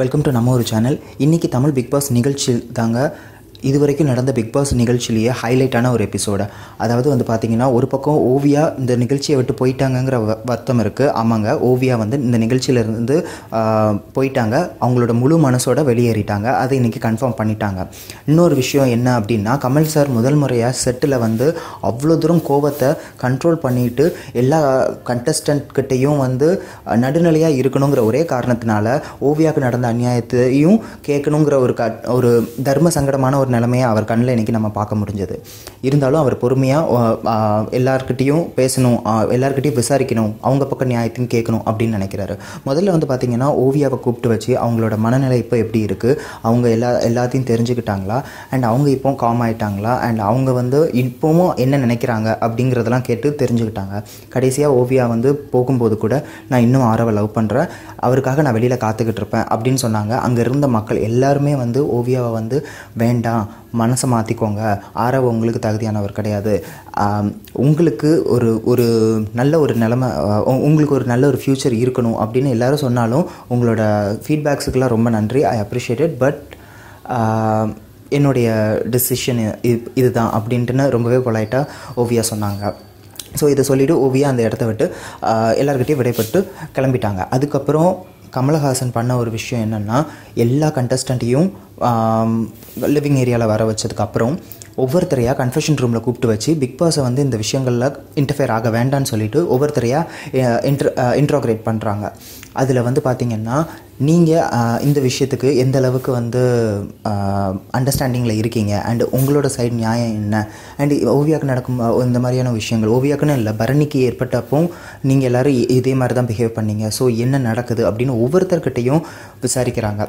Welcome to நம்ம ஒரு channel இன்றைக்கி தமிழ் பிக் பாஸ் நிகழ்ச்சியில் தாங்க இது வரைக்கும் நடந்த பிக் பாஸ் நிகழ்ச்சியிலேயே ஹைலைட்டான ஒரு எபிசோடு அதாவது வந்து பார்த்தீங்கன்னா ஒரு பக்கம் ஓவியா இந்த நிகழ்ச்சியை விட்டு போயிட்டாங்கங்கிற வ- வருத்தம் இருக்குது ஆமாங்க ஓவியா வந்து இந்த நிகழ்ச்சியிலேருந்து போயிட்டாங்க. அவங்களோட முழு மனசோட வெளியேறிட்டாங்க. அதை இன்றைக்கி கன்ஃபார்ம் பண்ணிட்டாங்க. இன்னொரு விஷயம் என்ன அப்படின்னா கமல் சார் முதல் முறையாக செட்டில் வந்து அவ்வளோ தூரம் கோபத்தை கண்ட்ரோல் பண்ணிட்டு எல்லா contestant கிட்டேயும் வந்து நடுநிலையாக இருக்கணுங்கிற ஒரே காரணத்தினால ஓவியாவுக்கு நடந்த அநியாயத்தையும் கேட்கணுங்கிற ஒரு க ஒரு தர்ம சங்கடமான ஒரு நிலைமையை அவர் கண்ணில் இன்றைக்கி நம்ம பார்க்க முடிஞ்சது. இருந்தாலும் அவர் பொறுமையாக எல்லாருக்கிட்டேயும் பேசணும் ஆஹ், விசாரிக்கணும் அவங்க பக்கம் நியாயத்தையும் கேட்கணும் அப்படின்னு நினைக்கிறாரு. முதல்ல வந்து பார்த்திங்கன்னா ஓவியாவை கூப்பிட்டு வச்சு அவங்களோட மனநிலை இப்போ எப்படி இருக்குது அவங்க எல்லா எல்லாத்தையும் தெரிஞ்சுக்கிட்டாங்களா? அண்ட் அவங்க இப்போ காம் ஆகிட்டாங்களா அண்ட் அவங்க வந்து இப்போவும் என்ன நினைக்கிறாங்க? அப்படிங்கிறதெல்லாம் கேட்டு தெரிஞ்சுக்கிட்டாங்க. கடைசியாக ஓவியா வந்து போகும்போது கூட நான் இன்னும் ஆரவை லவ் பண்ணுறேன் அவருக்காக நான் வெளியில் காத்துக்கிட்டு இருப்பேன். அப்படின்னு சொன்னாங்க. அங்கே இருந்த மக்கள் எல்லாருமே வந்து ஓவியாவை வந்து வேண்டாம். மனசை மாற்றிக்கோங்க ஆரவ உங்களுக்கு தகுதியானவர் கிடையாது. உங்களுக்கு ஒரு ஒரு நல்ல ஒரு நிலமை உங்களுக்கு ஒரு நல்ல ஒரு ஃப்யூச்சர் இருக்கணும் அப்படின்னு எல்லாரும் சொன்னாலும் உங்களோட ஃபீட்பேக்ஸுக்கெல்லாம் ரொம்ப நன்றி. ஐ அப்ரிஷியேட்டட் பட் என்னுடைய டிசிஷன் இதுதான் அப்படின்ட்டுன்னு ரொம்பவே பொலைட்டாக ஓவியா சொன்னாங்க. ஸோ இதை சொல்லிவிட்டு ஓவியா அந்த இடத்த விட்டு எல்லாருக்கிட்டையும் விடைபட்டு கிளம்பிட்டாங்க. அதுக்கப்புறம் கமலஹாசன் பண்ண ஒரு விஷயம் என்னென்னா எல்லா கண்டஸ்டண்ட்டையும் லிவிங் ஏரியாவில் வர வச்சதுக்கப்புறம் ஒவ்வொருத்தரையாக கன்ஃபெஷன் ரூமில் கூப்பிட்டு வச்சு பிக் பாஸை வந்து இந்த விஷயங்களில் இன்டர்ஃபியர் ஆக வேண்டாம்னு சொல்லிட்டு ஒவ்வொருத்தரையாக இன்ட்ர இன்ட்ரோக்ரேட் பண்ணுறாங்க அதில் வந்து பார்த்திங்கன்னா நீங்கள் இந்த விஷயத்துக்கு எந்த அளவுக்கு வந்து அண்டர்ஸ்டாண்டிங்கில் இருக்கீங்க? அண்ட் உங்களோட சைடு நியாயம் என்ன? அண்ட் ஓவியாவுக்கு நடக்கும் இந்த மாதிரியான விஷயங்கள் ஓவியாக்குன்னு இல்லை பரணிக்கு ஏற்பட்டப்போ நீங்கள் எல்லோரும் இதே மாதிரி தான் பிஹேவ் பண்ணீங்க. ஸோ என்ன நடக்குது? அப்படின்னு ஒவ்வொருத்தர்கிட்டையும் விசாரிக்கிறாங்க.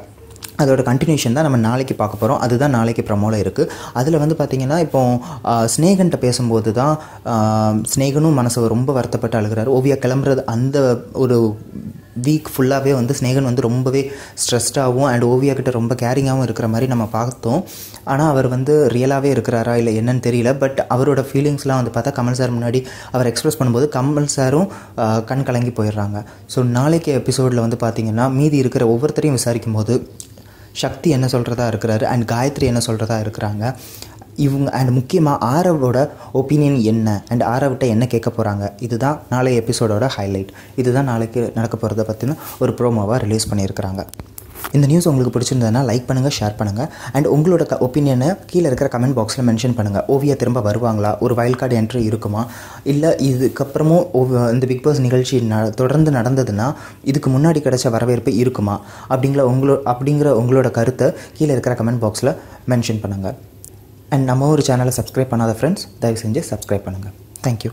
அதோட கண்டினியூஷன் தான் நம்ம நாளைக்கு பார்க்க போகிறோம் அதுதான் நாளைக்கு ப்ரமோவில் இருக்குது அதில் வந்து பார்த்திங்கன்னா இப்போ ஸ்னேகன்ட்ட பேசும்போது தான் ஸ்னேகனும் மனசை மனசு ரொம்ப வருத்தப்பட்டு அழுகிறாரு. ஓவியா கிளம்புறது அந்த ஒரு வீக் ஃபுல்லாகவே வந்து ஸ்நேகன் வந்து ரொம்பவே ஸ்ட்ரெஸ்டாகவும் அண்ட் ஓவியா கிட்ட ரொம்ப கேரிங்காகவும் இருக்கிற மாதிரி நம்ம பார்த்தோம். ஆனால் அவர் வந்து ரியலாகவே இருக்கிறாரா இல்லை என்னன்னு தெரியல. பட் அவரோட ஃபீலிங்ஸ்லாம் வந்து பார்த்தா கமல் சார் முன்னாடி அவர் எக்ஸ்பிரஸ் பண்ணும்போது கமல் சாரும் கண் கலங்கி போயிடுறாங்க. ஸோ நாளைக்கு எபிசோடில் வந்து பார்த்திங்கன்னா மீதி இருக்கிற ஒவ்வொருத்தரையும் விசாரிக்கும் போது சக்தி என்ன சொல்கிறதா இருக்கிறாரு அண்ட் காயத்ரி என்ன சொல்கிறதா இருக்கிறாங்க இவங்க அண்ட் முக்கியமாக ஆரவோட ஒப்பீனியன் என்ன அண்ட் ஆரவிட்ட என்ன கேட்க போகிறாங்க இதுதான் நாளைய எபிசோடோட ஹைலைட் இதுதான் நாளைக்கு நடக்க போகிறத பற்றின ஒரு ப்ரோமோவாக ரிலீஸ் பண்ணியிருக்கிறாங்க. இந்த நியூஸ் உங்களுக்கு பிடிச்சிருந்ததுன்னா லைக் பண்ணுங்கள் ஷேர் பண்ணுங்கள் அண்ட் உங்களோட க ஒப்பீனியனை கீழே இருக்கிற கமெண்ட் பாக்ஸில் மென்ஷன் பண்ணுங்கள் ஓவியா திரும்ப வருவாங்களா? ஒரு வயல் கார்டு என்ட்ரி இருக்குமா? இல்லை இதுக்கப்புறமும் இந்த பிக் பாஸ் நிகழ்ச்சி ந தொடர்ந்து நடந்ததுன்னா இதுக்கு முன்னாடி கிடைச்ச வரவேற்பு இருக்குமா? அப்படிங்கிற உங்களோ அப்படிங்கிற உங்களோட கருத்தை கீழே இருக்கிற கமெண்ட் பாக்ஸில் மென்ஷன் பண்ணுங்கள் அண்ட் நம்ம ஒரு சேனலை சப்ஸ்கிரைப் பண்ணாத ஃப்ரெண்ட்ஸ் தயவு செஞ்சு சப்ஸ்கிரைப் பண்ணுங்கள் தேங்க்யூ